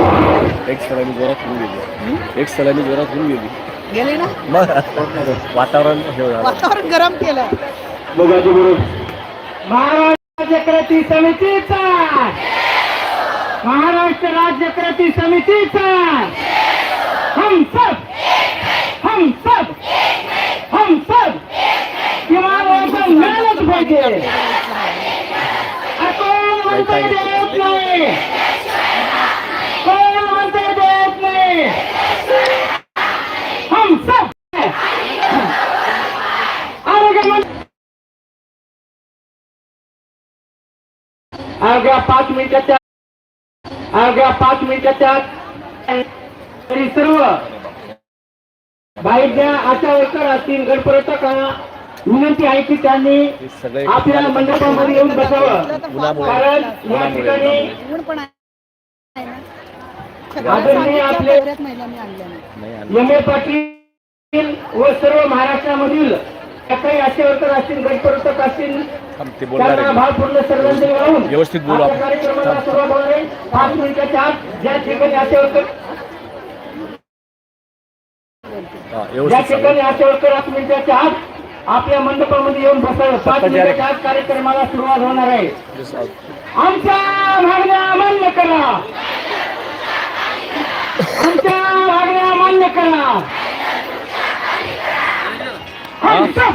एक सलामी जोरात होऊन गेली. एक सलामी जोरात होऊन गेली. गेले ना? मग वातावरण हे झालं. वातावरण गरम केलं महाराष्ट्र कृती समितीचा. महाराष्ट्र राज्य कृती समितीचा. हम सब. हम सब. हम सब. किमान मिळालंच पाहिजे. नाही. अवघ्या पाच मिनिटाच्या अवघ्या पाच मिनिटाच्या तरी सर्व बाहेरच्या आशा वर्कर असतील गणपरटक विनंती आहे की त्यांनी आपल्या मंडपामध्ये येऊन बसावं. कारण या ठिकाणी आदरणीय आपले- ए पाटील व सर्व महाराष्ट्रामधील ज्या काही आशा वर्कर असतील गणपरटक असतील त्यांना भावपूर्ण वाहून व्यवस्थित बोलू आपल्या आपण. कार्यक्रमाला सुरुवात होणार आहे. पाच मिनिटाच्या आत ज्या ठिकाणी आशा वर्कर ज्या व्यवस्थित ठिकाणी सांगा. आशा वर्कर आठ मिनिटाच्या आत आपल्या मंडपामध्ये येऊन बसावं. पाच मिनिटाच्या आत कार्यक्रमाला सुरुवात होणार आहे. out. आमच्या मागण्या मान्य करा. आमच्या मागण्या मान्य करा. हम सब